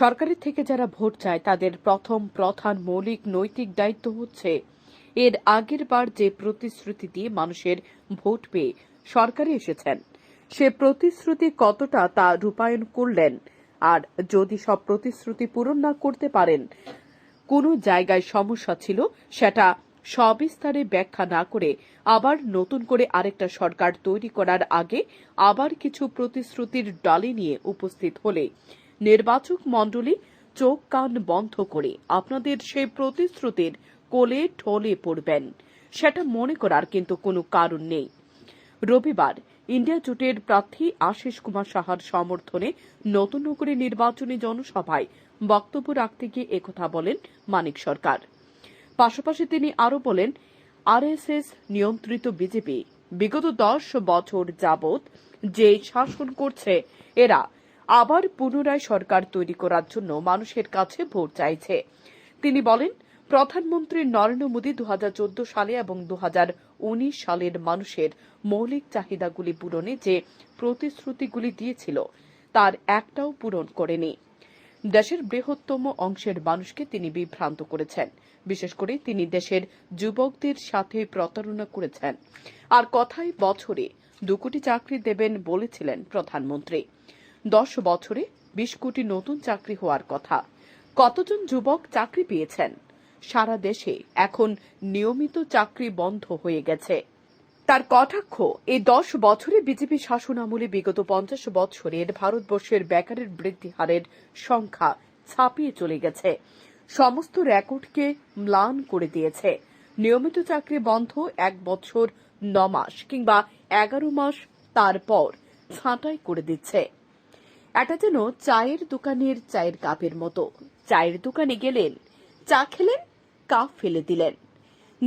সরকারের থেকে যারা ভোট চায়, তাদের প্রথম প্রধান মৌলিক নৈতিক দায়িত্ব হচ্ছে এর আগের বার যে প্রতিশ্রুতি দিয়ে মানুষের ভোট পেয়ে সরকারে এসেছেন। সে প্রতিশ্রুতি কতটা তা রূপায়ণ করলেন? আর যদি সব প্রতিশ্রুতি পূরণ না করতে পারেন, কোনো জায়গায় সমস্যা ছিল, সেটা সবিস্তারে ব্যাখ্যা না করে আবার নতুন করে আরেকটা সরকার তৈরি করার আগে আবার কিছু প্রতিশ্রুতির ডালি নিয়ে উপস্থিত হলে নির্বাচক মণ্ডলী চোখ কান বন্ধ করে আপনাদের সেই প্রতিশ্রুতির কোলে ঠলে পড়বেন। সেটা মনে করার কিন্তু কোনো কারণ নেই। রবিবার ইন্ডিয়া জোটের প্রার্থী আশিস কুমার সাহার সমর্থনে নতুন নগরী নির্বাচনী জনসভায় বক্তব্য রাখতে গিয়ে একথা বলেন মানিক সরকার। পাশাপাশি তিনি আরও বলেন, আরএসএস নিয়ন্ত্রিত বিজেপি বিগত দশ বছর যাবৎ যে শাসন করছে, এরা আবার পুনরায় সরকার তৈরি করার জন্য মানুষের কাছে ভোট চাইছে। তিনি বলেন, প্রধানমন্ত্রী নরেন্দ্র মোদী দু হাজার চোদ্দ সালে এবং দু হাজার উনিশ সালের মানুষের মৌলিক চাহিদাগুলি পূরণে যে প্রতিশ্রুতিগুলি দিয়েছিল, তার একটাও পূরণ করেনি। দেশের বৃহত্তম অংশের মানুষকে তিনি বিভ্রান্ত করেছেন। বিশেষ করে তিনি দেশের যুবকদের সাথে প্রতারণা করেছেন। আর কথায় বছরে দু কোটি চাকরি দেবেন বলেছিলেন প্রধানমন্ত্রী। দশ বছরে বিশ কোটি নতুন চাকরি হওয়ার কথা। কতজন যুবক চাকরি পেয়েছেন? সারা দেশে এখন নিয়মিত চাকরি বন্ধ হয়ে গেছে। তার কটাক্ষ এই দশ বছরে বিজেপি শাসন আমলে বিগত পঞ্চাশ বছরের ভারতবর্ষের বেকারের বৃদ্ধি হারের সংখ্যা ছাপিয়ে চলে গেছে। সমস্ত রেকর্ডকে ম্লান করে দিয়েছে। নিয়মিত চাকরি বন্ধ এক বছর ন মাস কিংবা এগারো মাস তারপর ছাঁটাই করে দিচ্ছে। এটা যেন চায়ের দোকানের চায়ের কাপের মতো। চায়ের দোকানে গেলেন, চা খেলেন, কাপ ফেলে দিলেন।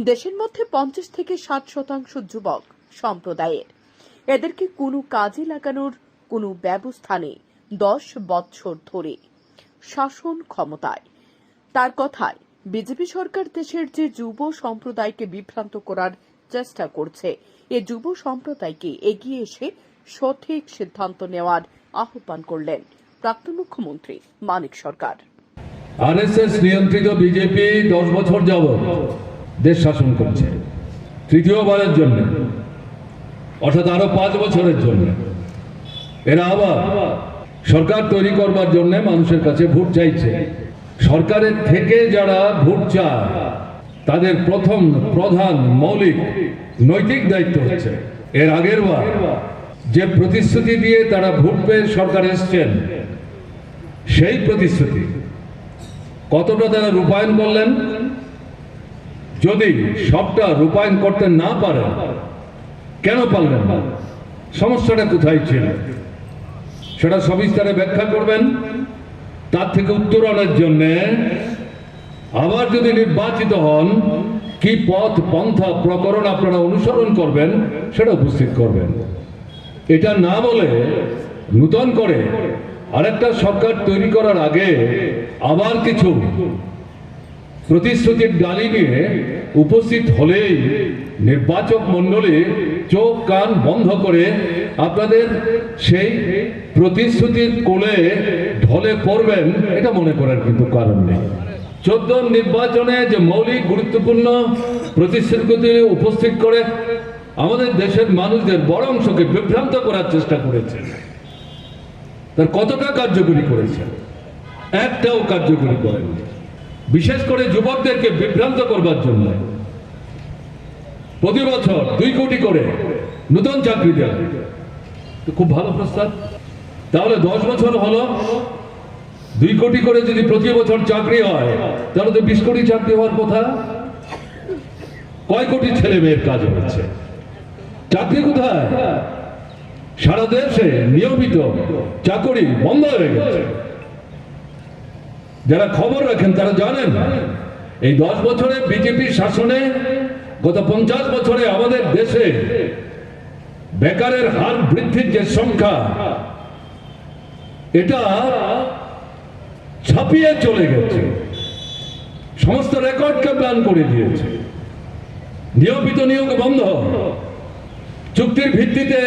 দেশের মধ্যে পঞ্চাশ থেকে ষাট শতাংশ যুবক সম্প্রদায়ের। এদেরকে কোনো কাজে লাগানোর কোনো ব্যবস্থা নেই দশ বছর ধরে। শাসন ক্ষমতায়। তার কথায়, বিজেপি সরকার দেশের যে যুব সম্প্রদায়কে বিভ্রান্ত করার চেষ্টা করছে, এ যুব সম্প্রদায়কে এগিয়ে এসে সঠিক সিদ্ধান্ত নেওয়ার আহ্বান করলেন প্রাক্তন মুখ্যমন্ত্রী মানিক সরকার। আরএসএস নিয়ন্ত্রিত বিজেপি দশ বছর যাবৎ দেশ শাসন করছে। তৃতীয়বারের জন্য, অর্থাৎ আরও পাঁচ বছরের জন্য। এরা আবার সরকার তৈরি করবার জন্য মানুষের কাছে ভোট চাইছে। সরকারের থেকে যারা ভোট চায়, তাদের প্রথম প্রধান মৌলিক নৈতিক দায়িত্ব হচ্ছে। এর আগের বার যে প্রতিশ্রুতি দিয়ে তারা ভোট পেয়ে সরকার এসছেন, সেই প্রতিশ্রুতি। কতটা তারা রূপায়ণ করলেন? যদি সবটা রূপায়ণ করতে না পারেন, কেন পারলেন না? সমস্যাটা কোথায় ছিল? সেটা সবিস্তারে ব্যাখ্যা করবেন। তার থেকে উত্তরণের জন্যে আবার যদি নির্বাচিত হন, কি পথ, পন্থা, প্রকরণ আপনারা অনুসরণ করবেন, সেটা উপস্থিত করবেন। এটা না বলে নূতন করে আরেকটা সরকার তৈরি করার আগে আবার কিছু প্রতিশ্রুতির ডালি নিয়ে উপস্থিত হলেই নির্বাচক মণ্ডলী চোখ কান বন্ধ করে আপনাদের সেই প্রতিশ্রুতির কোলে ঢলে পড়বেন, এটা মনে করার কিন্তু কারণ নেই। চোদ্দ নির্বাচনে যে মৌলিক গুরুত্বপূর্ণ প্রতিশ্রুতি উপস্থিত করে আমাদের দেশের মানুষদের বড় অংশকে বিভ্রান্ত করার চেষ্টা করেছেন তার কতটা কার্যকরী করেছেন একটাও কার্যকরী করেননি বিশেষ করে যুবকদেরকে বিভ্রান্ত করবার জন্য। প্রতি বছর দুই কোটি করে নতুন চাকরি দেওয়া খুব ভালো প্রস্তাব। তাহলে দশ বছর হলো। দুই কোটি করে যদি প্রতি বছর চাকরি হয়, তাহলে তো বিশ কোটি চাকরি হওয়ার কথা। কয় কোটি ছেলে মেয়ের কাজ হচ্ছে চাকরি কোথায়? সারা দেশে নিয়মিত চাকরি বন্ধ হয়ে গেছে। যারা খবর রাখেন, তারা জানেন, এই দশ বছরে বিজেপি শাসনে গত পঞ্চাশ বছরে আমাদের দেশে বেকারের হার বৃদ্ধির যে সংখ্যা, এটা ছাপিয়ে চলে গেছে। সমস্ত রেকর্ডকে প্ল্যান করে দিয়েছে। নিয়মিত নিয়োগ বন্ধ। চুক্তির ভিত্তিতে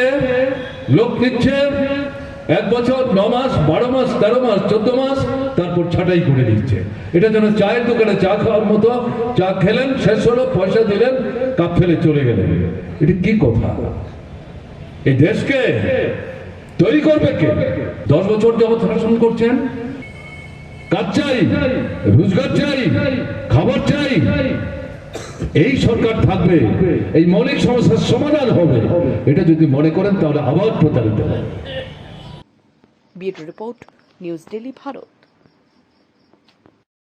লোক নিচ্ছে এক বছর ন মাস, বারো মাস, তেরো মাস, চোদ্দ মাস, তারপর ব্যবসাটাই করে দিচ্ছে এটা যেন চায়ের দোকানে চা খাওয়ার মতো, চা খেলেন, শেষ হলো, পয়সা দিলেন, কাপ ফেলে চলে গেলেন। এটা কি কথা? এই দেশকে তৈরি করবে কে? দশ বছর যাবৎ শাসন করছেন? কাজ চাই, রোজগার চাই, খাবার চাই এই সরকার থাকবে, এই মৌলিক সমস্যার সমাধান হবে। এটা যদি মনে করেন তাহলে আবার প্রতারিত হবে রিপোর্ট, নিউজ ডেলি ভারত।